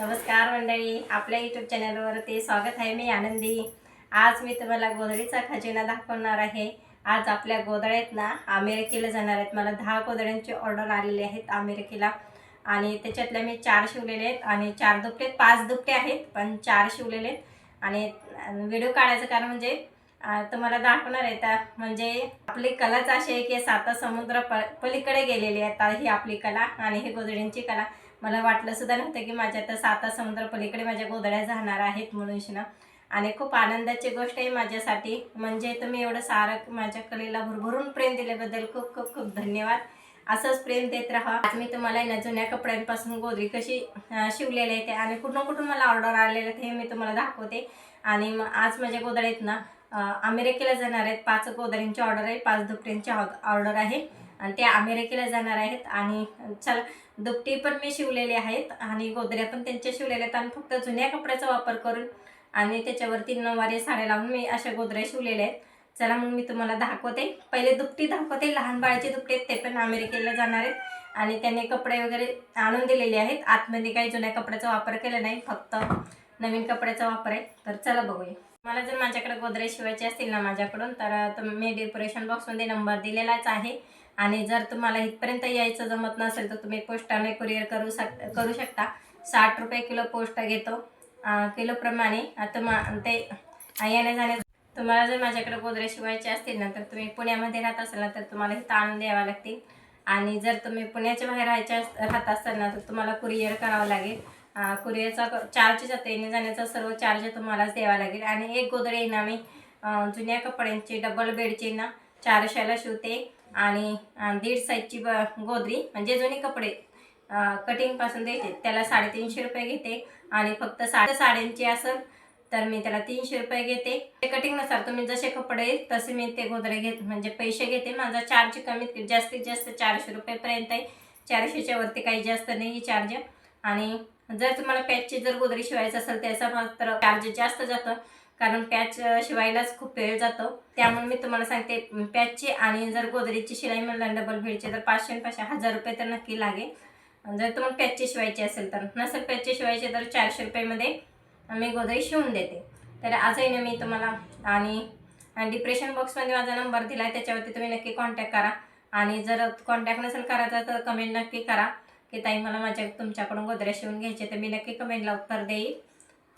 नमस्कार मंडळी आपल्या यूट्यूब चॅनलवरती स्वागत आहे मी आनंदी. आज मी तुम्हाला गोधडीचा खजिना दाखवणार आहे. आज आपल्या गोधड्यात ना अमेरिकेला जाणार आहेत. मला दहा गोधड्यांची ऑर्डर आलेली आहेत अमेरिकेला. आणि त्याच्यातल्या मी चार शिवलेले आहेत आणि चार दुपटे पाच दुपटे आहेत पण चार शिवलेले आहेत. आणि व्हिडिओ काढायचं कारण म्हणजे तुम्हाला दाखवणार आहे. तर म्हणजे आपली कलाच अशी आहे की साता समुद्र प पलीकडे गेलेली आहे. आता ही आपली कला आणि ही गोधड्यांची कला. मला वाटलं सुद्धा नव्हतं की माझ्या तर साता समुद्र पलीकडे माझ्या गोधड्या जाणार आहेत म्हणून शिना. आणि खूप आनंदाची गोष्ट आहे माझ्यासाठी. म्हणजे तुम्ही एवढं सारं माझ्या कलेला भरभरून प्रेम दिल्याबद्दल खूप खूप खूप धन्यवाद. असंच प्रेम देत राहा. आज मी तुम्हाला ना जुन्या कपड्यांपासून गोधडी कशी शिवलेली आहे ते आणि कुठून कुठून मला ऑर्डर आलेले आहे हे मी तुम्हाला दाखवते. आणि मग आज माझ्या गोधड्यात ना अमेरिकेला जाणार आहेत. पाच गोधड्यांची ऑर्डर आहे पाच दुपट्यांची ऑर्डर आहे. आणि ते अमेरिकेला जाणार आहेत. आणि चला दुपटी पण मी शिवलेले आहेत आणि गोदऱ्या पण त्यांच्या शिवलेल्या आहेत. आणि फक्त जुन्या कपड्याचा वापर करून आणि त्याच्यावरती नऊवारी साड्या लावून मी अशा गोदऱ्या शिवलेल्या आहेत. चला मग मी तुम्हाला दाखवते. पहिले दुपटी दाखवते. लहान बाळाचे दुपटे आहेत, ते पण अमेरिकेला जाणार आहेत. आणि त्यांनी कपडे वगैरे आणून दिलेले आहेत. आतमध्ये काही जुन्या कपड्याचा वापर केला नाही फक्त नवीन कपड्याचा वापर आहे. तर चला बघूया. मला जर माझ्याकडे गोदरे शिवायचे असतील ना माझ्याकडून तर मी डेकोरेशन बॉक्समध्ये नंबर दिलेलाच आहे. आणि जर तुम्हाला इथपर्यंत यायचं जमत नसेल तर तुम्ही पोस्टाने कुरिअर करू शक करू शकता. साठ रुपये किलो पोस्ट घेतो. किलोप्रमाणे आता ते येण्या जाण्या तुम्हाला जर माझ्याकडे गोदरे शिवायचे असतील ना तर तुम्ही पुण्यामध्ये राहत असाल ना तर तुम्हाला इथं आणून द्यावा लागतील. आणि जर तुम्ही पुण्याच्या बाहेर राहायच्या राहत असाल ना तर तुम्हाला कुरिअर करावं लागेल. कुरिअरचा चार्ज जातो येणे जाण्याचा सर्व चार्ज तुम्हालाच द्यावा लागेल. आणि एक गोदरे ना मी जुन्या कपड्यांची डबल बेडची ना चारशेला शिवते. आणि दीड साईजची ब गोदरी म्हणजे जुने कपडे कटिंगपासून द्यायचे. त्याला साडेतीनशे रुपये घेते आणि फक्त साडे साड्यांची असेल तर मी त्याला तीनशे रुपये घेते. ते कटिंगनुसार तुम्ही जसे कपडे येईल तसे मी ते गोदरे घेत म्हणजे पैसे घेते. माझा चार्ज कमीत जास्तीत जास्त चारशे रुपयेपर्यंत आहे. चारशेच्या वरती काही जास्त नाही चार्ज आणि जर तुम्हाला पॅचची जर गोदरी शिवायचं असेल त्याचा मात्र चार्ज जास्त जातं. कारण पॅच शिवायलाच खूप वेळ जातो. त्यामुळे मी तुम्हाला सांगते पॅचची आणि जर गोदरेजची शिलाई म्हणलं डबल भेटची तर पाचशे पाचशे हजार रुपये तर नक्की लागेल. जर तुम्हाला पॅचची शिवायची असेल तर. नसेल पॅचची शिवायची तर चारशे रुपयेमध्ये मी गोदरेज शिवून देते. तर आजही ना मी तुम्हाला आणि डिप्रेशन बॉक्समध्ये माझा नंबर दिला आहे त्याच्यावरती तुम्ही नक्की कॉन्टॅक्ट करा. आणि जर कॉन्टॅक्ट नसेल करायचा तर कमेंट नक्की करा. की ताई मला माझ्या तुमच्याकडून गोदऱ्या शिवून घ्यायचे तर मी नक्की कमेंटला उत्तर देईल.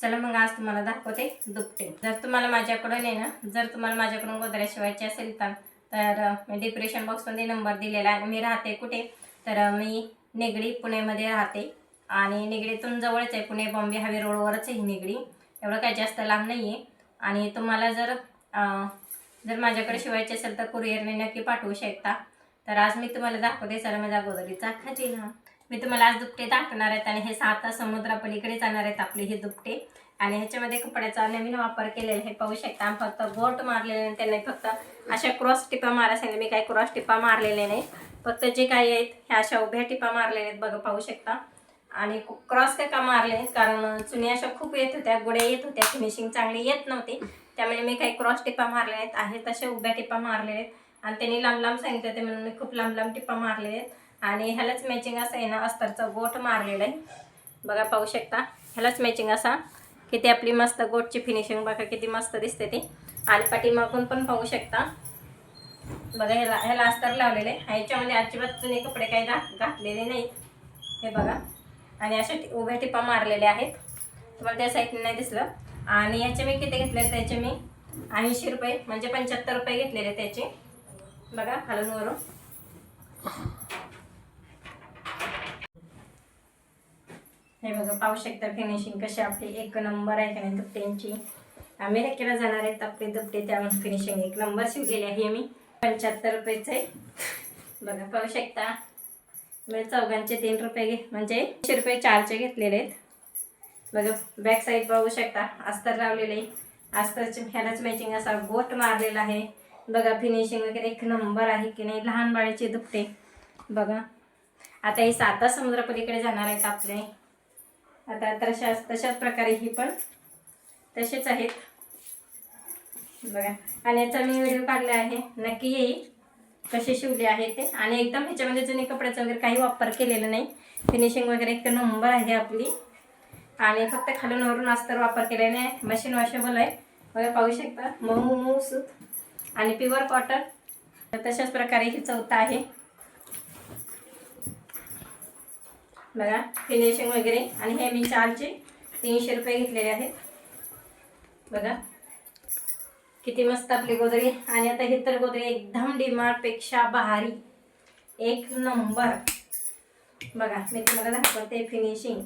चला मग आज तुम्हाला दाखवते दुपटे जर तुम्हाला माझ्याकडून आहे ना जर तुम्हाला माझ्याकडून गोदऱ्या शिवायची असेल तर तर मी डिप्रेशन बॉक्समध्ये नंबर दिलेला आहे. मी राहते कुठे? तर मी निगडी पुणेमध्ये राहते. आणि निगडीतून जवळच आहे पुणे बॉम्बे हायवे रोडवरच आहे ही निगडी. एवढं काही जास्त लांब नाही आहे आणि तुम्हाला जर जर माझ्याकडे शिवायचे असेल तर कुरिअरने नक्की पाठवू शकता. तर आज मी तुम्हाला दाखवते सर माझ्या गोदरीचा खजिना. मी तुम्हाला आज दुपटे दाखवणार आहेत आणि हे साता समुद्रापलीकडे जाणार आहेत आपले हे दुपटे. आणि ह्याच्यामध्ये कपड्याचा नवीन वापर केलेला हे पाहू शकता. फक्त बोट मारलेले नाही त्यांनी फक्त अशा क्रॉस टिपा मारायला मी काही क्रॉस टिपा मारलेले नाही. फक्त जे काही आहेत ह्या अशा उभ्या टिपा मारलेल्या आहेत बघा पाहू शकता. आणि क्रॉस काय का मारले कारण चुन्या अशा खूप येत होत्या गुड्या येत होत्या फिनिशिंग चांगली येत नव्हती. त्यामुळे मी काही क्रॉस टिपा मारल्या आहेत आहेत तशा उभ्या टिपा मारलेल्या आहेत. आणि त्यांनी लांब लांब सांगितले होते म्हणून मी खूप लांब लांब टिपा मारलेल्या आहेत. आणि ह्यालाच मॅचिंग असं आहे ना अस्तरचा गोट मारलेला आहे. बघा पाहू शकता. ह्यालाच मॅचिंग असा. किती आपली मस्त गोटची फिनिशिंग बघा किती मस्त दिसते ती. आणि पाठीमागून पण पाहू शकता. बघा ह्याला ह्याला अस्तर लावलेले आहे. ह्याच्यामध्ये अजिबात जुने कपडे काही घात घातलेले नाहीत. हे बघा. आणि अशा उभ्या टिपा मारलेल्या आहेत. तुम्हाला त्या साईडने नाही दिसलं. आणि याचे मी किती घेतले त्याचे मी? ऐंशी रुपये म्हणजे पंच्याहत्तर रुपये घेतलेले त्याचे. बघा खालून वरून. हे बघा पाहू शकता फिनिशिंग कशी आपली एक नंबर आहे का नाही दुपट्यांची अमेरिकेला जाणार आहेत आपले दुपटे त्यामुळे फिनिशिंग एक नंबर शिवलेली आहे मी. पंच्याहत्तर रुपयेचे बघा पाहू शकता. मी चौघांचे तीन रुपये घे म्हणजे एकशे रुपये चारचे घेतलेले आहेत. बघा बॅक साईड पाहू शकता. अस्तर लावलेले अस्तरचे ह्यालाच मॅचिंग असा गोट मारलेला आहे. बघा फिनिशिंग वगैरे एक नंबर आहे की नाही लहान बाळाचे दुपटे. बघा. आता हे साता समुद्रापलीकडे जाणार आहेत आपले. आता तशाच तशाच प्रकारे ही पण तसेच आहेत. बघा आणि याचा मी व्हिडिओ काढला आहे. नक्की येईल कसे शिवले आहे ते. आणि एकदम ह्याच्यामध्ये जुने कपड्याचा वगैरे काही वापर केलेला नाही. फिनिशिंग वगैरे एक नंबर आहे आपली. आणि फक्त खालून वरून अस्तर वापर केलेला नाही. मशीन वॉशेबल आहे. वगैरे पाहू शकता. मऊ मऊ सूत. आणि प्युअर कॉटन तर तशाच प्रकारे ही चौथा आहे. बघा फिनिशिंग वगैरे आणि हे मी चारचे तीनशे रुपये घेतलेले आहेत. बघा किती मस्त आपली गोदरी. आणि आता हे तर गोदरी एकदम डिमार्टपेक्षा भारी. एक नंबर. बघा मी तुम्हाला दाखवते फिनिशिंग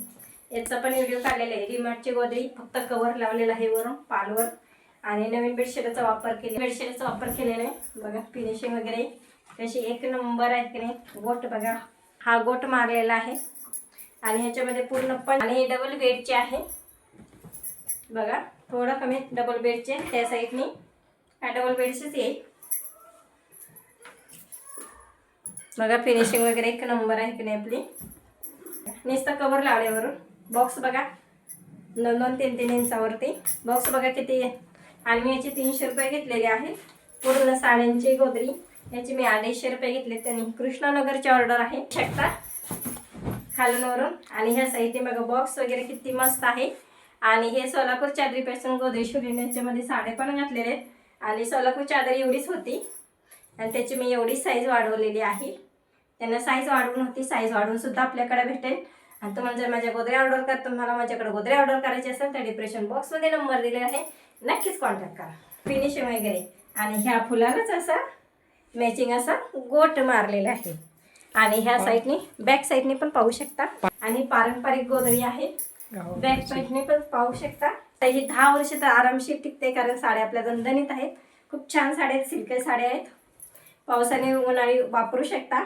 याचा पण व्हिडिओ काढलेला आहे. डिमार्टची गोदरी फक्त कवर लावलेला आहे वरून पालवर. आणि नवीन बेडशीटचा वापर केला बेडशीटचा वापर केलेला आहे. बघा फिनिशिंग वगैरे. कशी एक नंबर आहे की नाही? गोट बघा. हा गोट मारलेला आहे. आणि ह्याच्यामध्ये पूर्ण पण आणि हे डबल बेडचे आहे. बघा थोडं कमी डबल बेडचे त्या साईडनी हा डबल बेडचेच येईल. बघा फिनिशिंग वगैरे एक नंबर आहे की नाही आपली. नुसतं कवर लावल्यावरून बॉक्स बघा. दोन दोन तीन तीन इंचावरती. बॉक्स बघा किती आणि मी याचे तीनशे रुपये घेतलेले आहे. पूर्ण साड्यांची गोदरी. याची मी अडीचशे रुपये घेतले त्यांनी. कृष्णानगरची ऑर्डर आहे. शकता? खालून वरून आणि ह्या साईडने बघा बॉक्स वगैरे किती मस्त आहे. आणि हे सोलापूर चादरीपासून गोदरी यांच्यामध्ये साडे पण घातलेले आहेत. आणि सोलापूर चादर एवढीच होती. आणि त्याची मी एवढी साईज वाढवलेली आहे. त्यांना साईज वाढवून होती साईज वाढवून सुद्धा आपल्याकडे भेटेल. आणि तुम्हाला जर माझ्या गोदऱ्या ऑर्डर कर तुम्हाला माझ्याकडे गोदऱ्या ऑर्डर करायची असेल तर डिप्रेशन बॉक्समध्ये नंबर दिलेला आहे. नक्कीच कॉन्टॅक्ट करा. फिनिशिंग वगैरे. आणि ह्या फुलालाच असा मॅचिंग असा गोट मारलेला आहे. आणि ह्या साईडनी बॅक साईडनी पण पाहू शकता. आणि पारंपरिक गोदरी आहे. बॅक साईडने पण पाहू शकता. तर ही दहा वर्ष तर आरामशीर टिकते कारण साड्या आपल्या दणदणीत आहेत. खूप छान साड्या आहेत सिल्क साड्या आहेत. पावसाने उन्हाळी वापरू शकता.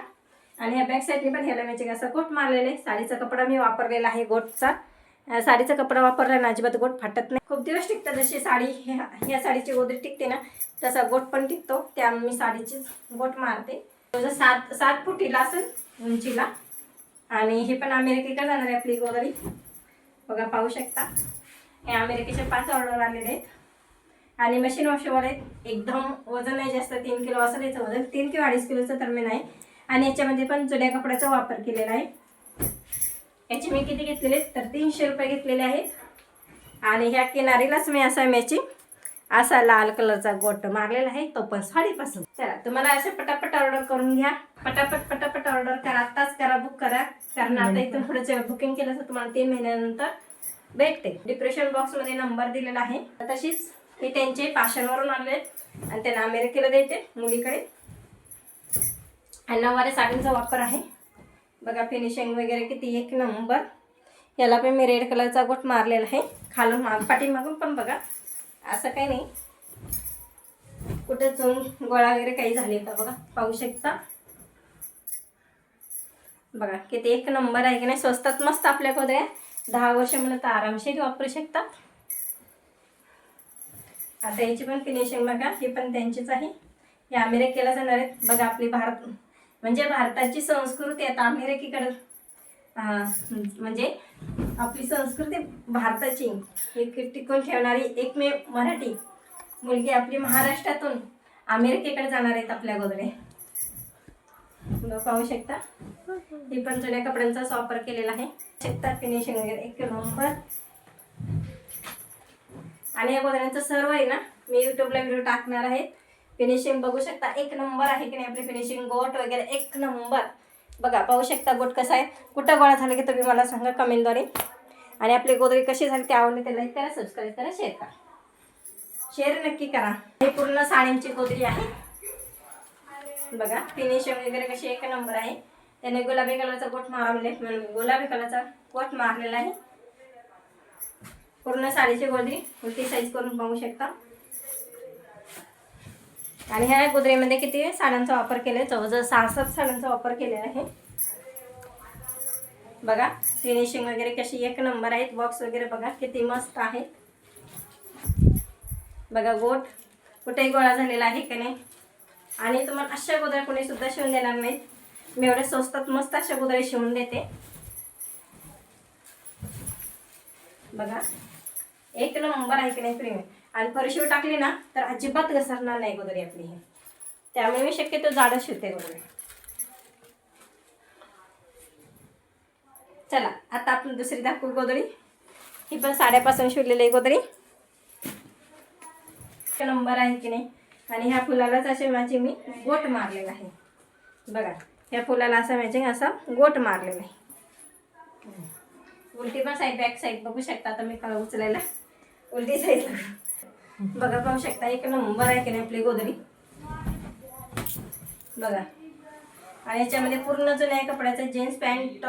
आणि ह्या बॅक साईडने पण ह्याला मॅचिंग असं गोट मारलेलं आहे. साडीचा कपडा मी वापरलेला आहे गोटचा. साडीचा कपडा वापरला ना अजिबात गोट फाटत नाही. खूप दिवस टिकतं जशी साडी ह्या ह्या साडीची गोदरी टिकते ना तसा गोट पण टिकतो. त्यामुळे मी साडीचीच गोट मारते. जवळजवळ सात सात फुटीला असेल उंचीला. आणि हे पण अमेरिकेकडे जाणार आहे आपली गोदरी बघा पाहू शकता. हे अमेरिकेचे पाच ऑर्डर आलेले आहेत. आणि मशीन वॉशवर आहेत. एकदम वजन नाही जास्त तीन किलो असं याचं वजन. तीन किंवा अडीच किलोचं तर मी नाही. आणि याच्यामध्ये पण जुन्या कपड्याचा वापर केलेला आहे. याचे मी किती घेतलेले आहेत? तर तीनशे रुपये घेतलेले आहेत. आणि ह्या किनारीलाच मी असा मॅचिंग असा लाल कलरचा गोट मारलेला आहे तो पण साडीपासून. चला तुम्हाला असे पटापट ऑर्डर करून घ्या. पटापट पटापट ऑर्डर करा. आत्ताच करा बुक करा. कारण आता इथून पुढे बुकिंग केलं तर तुम्हाला तीन महिन्यानंतर भेटते. डिप्रेशन बॉक्समध्ये नंबर दिलेला आहे. तशीच हे त्यांचे पाषाणवरून आले आहेत आणि त्यांना अमेरिकेला द्यायचे मुलीकडे. आणि नऊवारी साडींचा वापर आहे. बघा फिनिशिंग वगैरे किती एक नंबर याला पण मी रेड कलरचा गोट मारलेला आहे. खालून माग पाठीमागून पण बघा. असं काही नाही. कुठे चोन गोळा वगैरे काही झाले का बघा पाहू शकता. बघा किती एक नंबर आहे की नाही स्वस्तात मस्त आपल्या गोदऱ्या दहा वर्ष मला तर आरामशीर वापरू शकतात आता याची पण फिनिशिंग बघा ही पण त्यांचीच आहे. हे अमेरिकेला जाणार आहेत. बघा आपली भारत म्हणजे भारताची संस्कृती आता अमेरिकेकडं म्हणजे आपली संस्कृती भारताची एक टिकून ठेवणारी एकमेव मराठी मुलगी आपली महाराष्ट्रातून अमेरिकेकडे जाणार आहेत आपल्या वगैरे पाहू शकता. ही पण जुन्या कपड्यांचाच वापर केलेला आहे. शकता फिनिशिंग वगैरे. एक नंबर आणि या गोदऱ्यांचं सर्व आहे ना मी युट्यूबला व्हिडिओ टाकणार आहे. फिनिशिंग बघू शकता. एक नंबर आहे की नाही आपली फिनिशिंग गोट वगैरे. एक नंबर बघा पाहू शकता गोट कसा आहे. कुठं गोळा झाला की तुम्ही मला सांगा कमेंटद्वारे. आणि आपली गोदरी कशी झाली ते आवडली ते लाईक करा सबस्क्राईब करा शेअर करा. शेअर नक्की करा. हे पूर्ण साड्यांची गोदरी आहे. बघा फिनिशिंग वगैरे कशी एक नंबर आहे. त्याने गुलाबी कलरचा गोट मारले गुलाबी कलरचा गोट मारलेला आहे. पूर्ण साडीची गोदरी उलटी साईज करून पाहू शकता. आणि ह्या गोदरीमध्ये किती साड्यांचा वापर केलाय? जवळजवळ सहा सात साड्यांचा वापर केलेला आहे. बघा फिनिशिंग वगैरे कशी एक नंबर आहेत. बॉक्स वगैरे बघा किती मस्त आहे. बघा गोट कुठेही गोळा झालेला आहे की नाही? आणि तुम्हाला अशा गोदऱ्या कोणी सुद्धा शिवून देणार नाहीत. मी एवढ्या स्वस्तात मस्त अशा गोदऱ्या शिवून देते. बघा एक नंबर आहे की नाही प्रेमी आणि फरशीवर टाकली ना तर अजिबात घसरणार नाही गोदरी आपली ही. त्यामुळे मी शक्यतो जाडं शिवते गोदरी चला आता आपण दुसरी दाखवू गोदरी ही पण साड्यापासून शिवलेली आहे गोदरी नंबर आहे की नाही? आणि ह्या फुलालाच असे माझे मी गोट मारलेला आहे. बघा ह्या फुलाला असं मॅचिंग असा गोट मारलेला आहे. उलटी पण साईड बॅक साईड बघू शकता आता मी उचलायला. उलटी साईज बघा पाहू शकता एक नंबर आहे की नाही आपली गोदरी बघा. आणि याच्यामध्ये पूर्ण जुन्या कपड्याचं jeans pant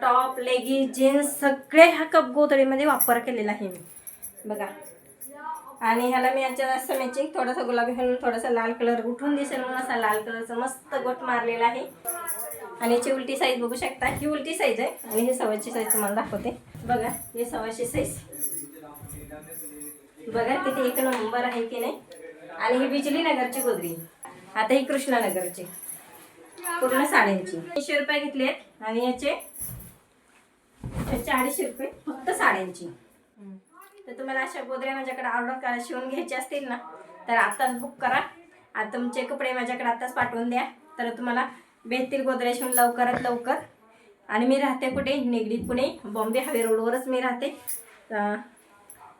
top leggy jeans सगळे ह्या कप गोदडीमध्ये वापर केलेला आहे मी. बघा. आणि ह्याला मी याच्या असं मॅचिंग थोडासा गुलाबी घालून थोडासा लाल कलर उठून दिसेल म्हणून असा लाल कलरचा मस्त गोट मारलेला आहे. आणि याची उलटी साईज बघू शकता. ही उलटी साईज आहे. आणि ही सव्वाची साईज तुम्हाला दाखवते. बघा ही सव्वाशे साईज बघा तिथे एक नंबर आहे की नाही. आणि ही बिजली नगरची गोदरी. आता ही कृष्णानगरची. पूर्ण साड्यांची. तीनशे रुपये घेतले आहेत. आणि याचे याचे अडीचशे रुपये फक्त साड्यांची. तर तुम्हाला अशा गोदऱ्या माझ्याकडे ऑर्डर करा शिवून घ्यायचे असतील ना तर आत्ताच बुक करा. आता तुमचे कपडे माझ्याकडे आत्ताच पाठवून द्या. तर तुम्हाला भेटतील गोदऱ्या शिवून लवकरात लवकर. आणि मी राहते कुठे? निगडी पुणे बॉम्बे हायवे रोडवरच मी राहते.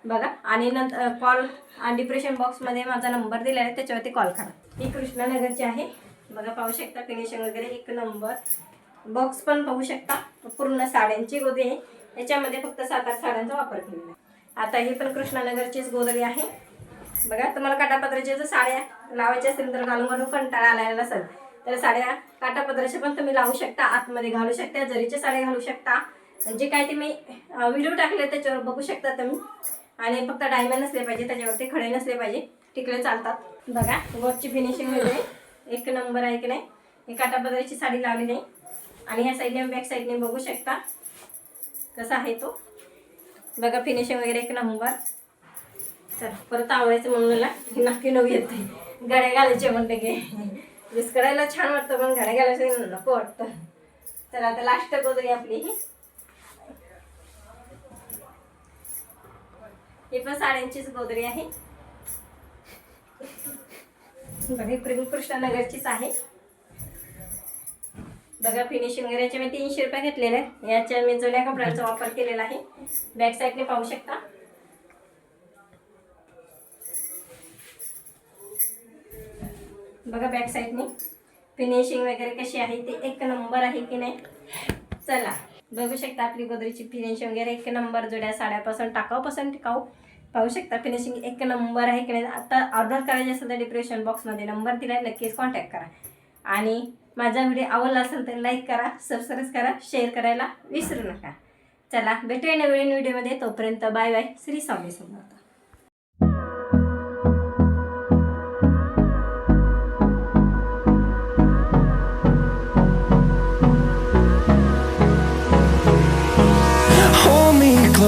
बघा. आणि नंतर कॉल आणि डिप्रेशन बॉक्समध्ये माझा नंबर दिला आहे त्याच्यावरती कॉल करा. ही कृष्णानगरची आहे. बघा पाहू शकता फिनिशिंग वगैरे. एक नंबर बॉक्स पण पाहू शकता. पूर्ण साड्यांची गोदी आहे. याच्यामध्ये फक्त सात आठ साड्यांचा वापर केलेला आहे. आता ही पण कृष्णानगरचीच गोदरी आहे. बघा तुम्हाला काटापत्राच्या जर साड्या लावायच्या असतील तर घालून घालून कंटाळा आलेला असेल तर साड्या काटापत्राच्या पण तुम्ही लावू शकता. आतमध्ये घालू शकता जरीच्या साड्या घालू शकता. जे काय ते मी व्हिडिओ टाकले त्याच्यावर बघू शकता तुम्ही. आणि फक्त डायमंड नसले पाहिजे त्याच्यावरती खडे नसले पाहिजे. टिकले चालतात. बघा गोटची फिनिशिंग वगैरे एक नंबर आहे की नाही? ही काटापदरीची साडी लावली नाही. आणि ह्या साईडने बॅक साईडने बघू शकता कसा आहे तो. बघा फिनिशिंग वगैरे एक नंबर चल परत आवडायचं म्हणून मला नक्की नऊ येते. गाड्या घालायचे म्हणते की. यूज करायला छान वाटतं पण गाड्या घालायचं नको वाटतं. तर आता लास्ट गोदरी आपली. ही ही पण साड्यांचीच गोदरी आहे. बघा ही प्रेम कृष्णानगरचीच आहे. बघा फिनिशिंग वगैरे याच्या मी तीनशे रुपये घेतलेले आहे याच्या मी जुन्या कपड्यांचा वापर केलेला आहे. बॅक साईडने पाहू शकता. बघा बॅक साईडने फिनिशिंग वगैरे कशी आहे ते एक नंबर आहे की नाही? चला बघू शकता आपली गोदरीची फिनिशिंग वगैरे. एक नंबर जुड्या साड्यापासून टाकावपासून टिकाऊ. पाहू शकता. फिनिशिंग एक नंबर आहे की नाही? आता ऑर्डर करायची असेल तर डिप्रेशन बॉक्समध्ये नंबर दिला आहे नक्कीच कॉन्टॅक्ट करा. आणि माझा व्हिडिओ आवडला असेल तर लाईक करा सबस्क्राईब करा शेअर करायला विसरू नका. चला भेटूया नवीन व्हिडिओमध्ये तोपर्यंत bye bye Shri Swami Samarth.